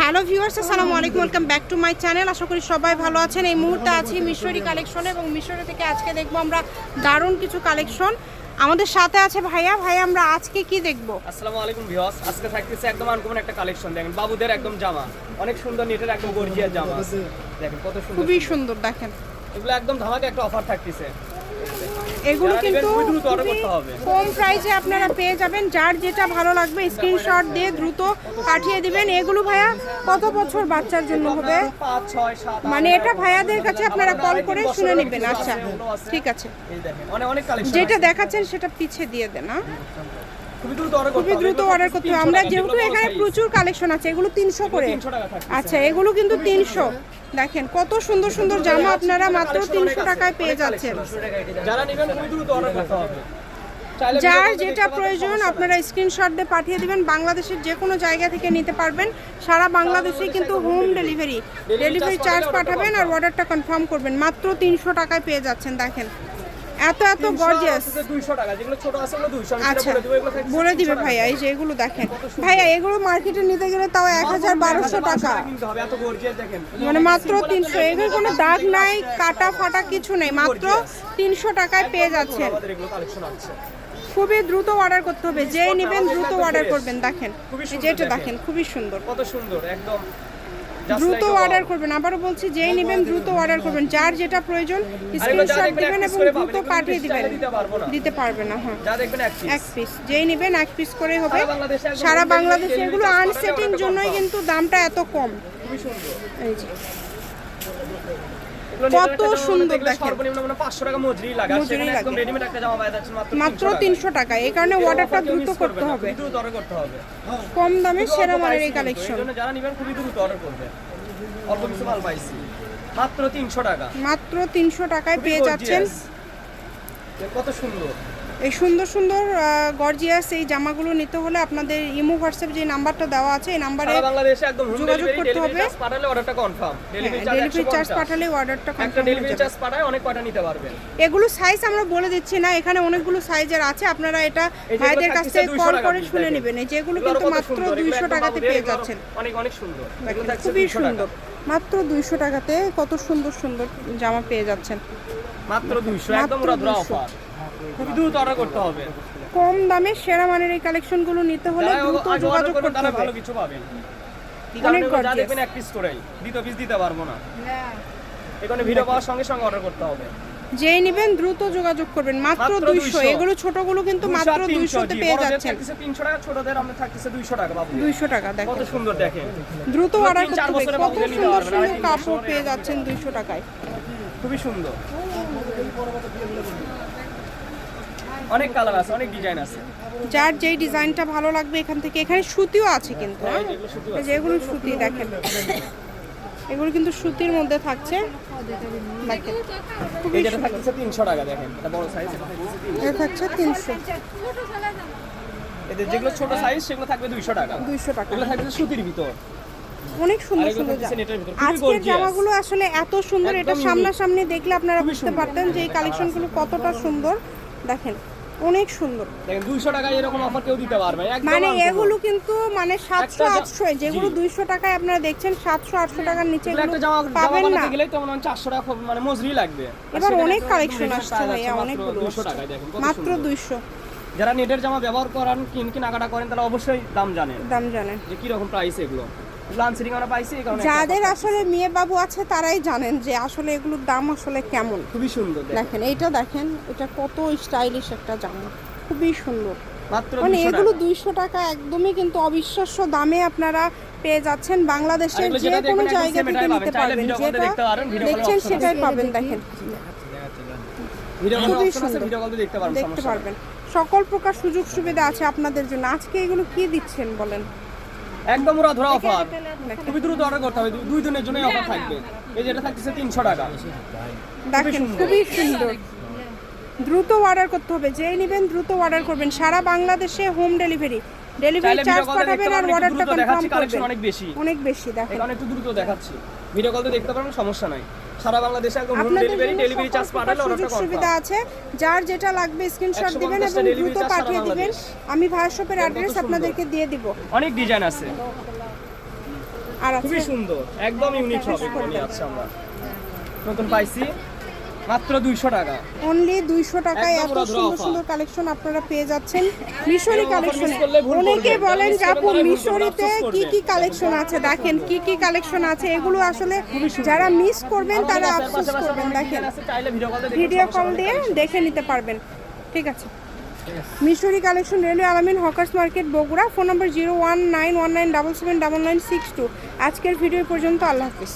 Hello viewers আসসালামু আলাইকুম welcome back to my channel. আশা করি সবাই ভালো আছেন। এই মুহূর্তে আছি মিশরি কালেকশনে এবং মিশরি থেকে আজকে দেখব আমরা দারুণ কিছু কালেকশন। আমাদের সাথে আছে ভাইয়া। ভাইয়া আমরা আজকে কি দেখব? আসসালামু আলাইকুম ভিউয়ার্স আজকে থাকতেছে একদম আনকমন একটা কালেকশন। দেখেন বাবুদের একদম জামা। অনেক সুন্দর নেটের একদম গর্জিয়াস জামা। দেখেন কত সুন্দর খুবই সুন্দর দেখেন। এগুলো একদম ধামাকা একটা অফার থাকতেছে। এগুলো কিন্তু। কম প্রাইসে আপনারা পেয়ে যাবেন। যার যেটা ভালো লাগবে স্ক্রিনশট দিয়ে দ্রুত পাঠিয়ে দিবেন। এগুলো ভাইয়া কত বছর বাচ্চার জন্য হবে? মানে এটা ভাইয়াদের কাছে আপনারা কল করে শুনে নেবেন। আচ্ছা ঠিক আছে। যেটা দেখাচ্ছেন সেটা পিছিয়ে দিয়ে দেন হ্যাঁ? খুবই দ্রুত অর্ডার করতে হবে। আমরা যেহেতু এখানে প্রচুর কালেকশন আছে এগুলো তিনশো করে। 300 টাকা থাকতেছে। আচ্ছা এগুলো কিন্তু তিনশো। দেখেন কত সুন্দর সুন্দর জামা আপনারা মাত্র তিনশো টাকায় পেয়ে যাচ্ছেন। যারা নেবেন খুবই দ্রুত অর্ডার করতে হবে। যার যেটা প্রয়োজন আপনারা স্ক্রিনশট দিয়ে পাঠিয়ে দিবেন। বাংলাদেশের যে কোনো জায়গা থেকে নিতে পারবেন। সারা বাংলাদেশে কিন্তু হোম ডেলিভারি ডেলিভারি চার্জ পাঠাবেন আর অর্ডারটা কনফার্ম করবেন। মাত্র তিনশো টাকায় পেয়ে যাচ্ছেন দেখেন। এত এত 300 গর্জিয়াস 200 টাকা যেগুলো ছোট আছে ওগুলো 200 আমি সেটা আচ্ছা বলে দেবো এগুলো বলে দিবে ভাইয়া এই যে এগুলো দেখেন। ভাইয়া এগুলো মার্কেটে নিতে গেলে তাও এক হাজার বারোশো টাকা। কিনতে হবে, এত gorgeous দেখেন। মানে মাত্র তিনশো এগুলো কোনো দাগ নাই কাটা ফাটা কিছু নেই মাত্র তিনশো টাকায় পেয়ে যাচ্ছেন। এগুলো আছে। খুবই দ্রুত অর্ডার করতে হবে যেই নেবেন দ্রুত অর্ডার করবেন দেখেন। খুবই সুন্দর যে দেখেন। খুবই সুন্দর। কত সুন্দর একদম। দ্রুত অর্ডার করবেন। আবারও বলছি যেই নেবেন দ্রুত অর্ডার করবেন। যার যেটা প্রয়োজন স্ক্রিনশট দিবেন এবং দ্রুত পাঠিয়ে দিবেন। দিতে পারবেন না। পারবে না হ্যাঁ। যা দেখবেন এক পিস যেই নেবেন এক পিস করে হবে। সারা বাংলাদেশে এগুলো আনসেটিং জন্যই কিন্তু দামটা এত কম। এই যে। কত সুন্দর দেখেন। সর্বনিম্ন 500 টাকা মজুরি লাগে। আর মজুরি সেখানে একদম লাগে। readymade একটা জামা পাওয়া যাচ্ছে মাত্র মাত্র 300 টাকায়। তিনশো টাকা এই কারণে অর্ডারটা দ্রুত করতে হবে। কম দামে সেরা মানের এই কালেকশন যারা নিবেন খুবই দ্রুত অর্ডার করবে। অল্প কিছু মাল পাইছি। মাত্র 300 টাকা। মাত্র তিনশো টাকায় পেয়ে যাচ্ছেন। কত সুন্দর। এই সুন্দর সুন্দর গর্জিয়াস এই জামাগুলো নিতে হলে আপনাদের ইমো হোয়াটসঅ্যাপ যে নাম্বারটা দেওয়া আছে এই নাম্বারে বাংলাদেশে একদম যোগাযোগ করতে হবে। চার্জ পাঠালে অর্ডারটা কনফার্ম ডেলিভারি চার্জ পাঠালে অর্ডারটা কনফার্ম হয়ে ডেলিভারি চার্জ পাঠায় অনেক কয়টা নিতে পারবেন। এগুলো সাইজ আমরা বলে দিচ্ছি না এখানে অনেকগুলো সাইজের আছে আপনারা এটা ভাইদের কাছ থেকে 200 কল করে শুনে নেবেন। এই যেগুলো কিন্তু মাত্র দুইশো টাকাতে পেয়ে যাচ্ছেন। অনেক অনেক সুন্দর। খুবই সুন্দর। মাত্র দুইশো টাকাতে কত সুন্দর সুন্দর জামা পেয়ে যাচ্ছেন। মাত্র 200 একদম মাত্র উড়াধুরা 200 অফার খুব দ্রুত অর্ডার করতে হবে। কম দামে সেরা মানের এই কালেকশনগুলো নিতে হলে দ্রুত যোগাযোগ করতে হবে। ভালো কিছু পাবেন। অনেক যা দেখবেন এক পিস করেই দ্বিতীয় পিস দিতে পারব না। এখানে ভিডিও পাওয়ার সঙ্গে সঙ্গে অর্ডার করতে হবে। যেই নেবেন দ্রুত যোগাযোগ করবেন। মাত্র মাত্র দুইশো। 200 এগুলো ছোটগুলো কিন্তু মাত্র দুইশোতে পেয়ে যাচ্ছেন। 300 টাকা ছোটদের আমরা থাকতেছে 200 টাকা বাবু। দুইশো টাকা কত সুন্দর দেখেন। দ্রুত অর্ডার করতে হবে। কত সুন্দর সুন্দর কাপড় পেয়ে যাচ্ছেন দুইশো টাকায়। খুবই সুন্দর। অনেক কালার আছে অনেক ডিজাইন আছে। যার যেই ডিজাইনটা ভালো লাগবে এখান থেকে এখানে সুতিও আছে কিন্তু হ্যাঁ? যেগুলো সুতি দেখেন। এগুলো কিন্তু সুতির মধ্যে থাকছে। দেখেন। খুবই এই যেটা থাকতেছে 300 টাকা দেখেন। এটা বড় সাইজ এটা থাকতেছে 300 এটা থাকছে তিনশো। এদের যেগুলো ছোট সাইজ সেগুলো থাকবে 200 টাকা। দুইশো টাকা। এগুলো থাকতেছে সুতির ভিতর। অনেক সুন্দর সুন্দর আজকের জামাগুলো আসলে এত সুন্দর এটা সামনাসামনি দেখলে আপনারা বুঝতে পারতেন যে এই কালেকশনগুলো কতটা সুন্দর। দেখেন অনেক সুন্দর। দেখেন 200 টাকায় এরকম অফার কেউ দিতে পারবে। মানে এগুলো কিন্তু মানে যেগুলো জি। দুইশো টাকায় আপনারা দেখছেন সাতশো আটশো টাকার নিচে এগুলো পাবেন না। তো মনে 400 টাকা মানে মজুরি লাগবে। এবার অনেক কালেকশন আসছে ভাইয়া মাত্র অনেকগুলো 200 টাকায় দেখেন মাত্র সুন্দর। দুইশো। যারা নেটের জামা ব্যবহার করেন কিন কেনাকাটা করেন তারা অবশ্যই দাম জানেন। দাম জানেন। যে কি রকম প্রাইস এগুলো। পাইছি যাদের আসলে মেয়ে বাবু আছে তারাই জানেন যে আসলে এগুলোর দাম আসলে কেমন। খুবই সুন্দর দেখেন। এইটা দেখেন এটা কত স্টাইলিশ একটা জামা। খুবই সুন্দর। মানে এগুলো দুইশো টাকা একদমই কিন্তু অবিশ্বাস্য দামে আপনারা পেয়ে যাচ্ছেন। বাংলাদেশের যে কোনো জায়গা থেকে নিতে পারবেন। যেটা দেখছেন সেটাই পাবেন দেখেন। খুবই সুন্দর। দেখতে। পারবেন। সকল প্রকার সুযোগ সুবিধা আছে। আপনাদের জন্য আজকে এগুলো কি দিচ্ছেন বলেন? একদম ওরা ধরা অফার খুবই দ্রুত অর্ডার করতে হবে। দুই দিনের জন্য অফার থাকবে। এই যেটা থাকতেছে 300 টাকা। দেখেন খুবই সুন্দর। দ্রুত অর্ডার করতে হবে। যেই নেবেন দ্রুত অর্ডার করবেন। সারা বাংলাদেশে হোম ডেলিভারি ডেলিভারি চার্জ পাঠাবেন আর অর্ডারটা কনফার্ম করবেন অনেক বেশি। অনেক বেশি দেখেন। একটু দ্রুত দেখাচ্ছি। ভিডিও কল তো দেখতে পারেন সমস্যা নাই। সারা বাংলাদেশে একদম হোম ডেলিভারি ডেলিভারি চার্জ পাঠালে সুযোগ সুবিধা আছে। যার যেটা লাগবে স্ক্রিনশট দিবেন এবং দ্রুত পাঠিয়ে দিবেন। আমি ভাইয়ের অ্যাড্রেস আপনাদেরকে দিয়ে দিব। অনেক ডিজাইন আছে। আর খুবই সুন্দর। একদম ইউনিক হবে এগুলো নিয়ে আমরা। নতুন পাইছি। মাত্র দুইশো টাকা। অনলি দুইশো টাকায় এত সুন্দর সুন্দর কালেকশন আপনারা পেয়ে যাচ্ছেন। মিশরি কালেকশন অনেকে বলেন যে আপু মিশরিতে কি কি কালেকশন আছে? দেখেন কি কি কালেকশন আছে? এগুলো আসলে যারা মিস করবেন তারা আফসোস করবেন। দেখেন ভিডিও কল দিয়ে ভিডিও কল দিয়ে দেখে নিতে পারবেন। ঠিক আছে? Mishri collection railway Alamin hawkers market Bogura. Phone number zero one nine one nine double seven double nine six two আজকের ভিডিও পর্যন্ত আল্লাহ হাফিজ।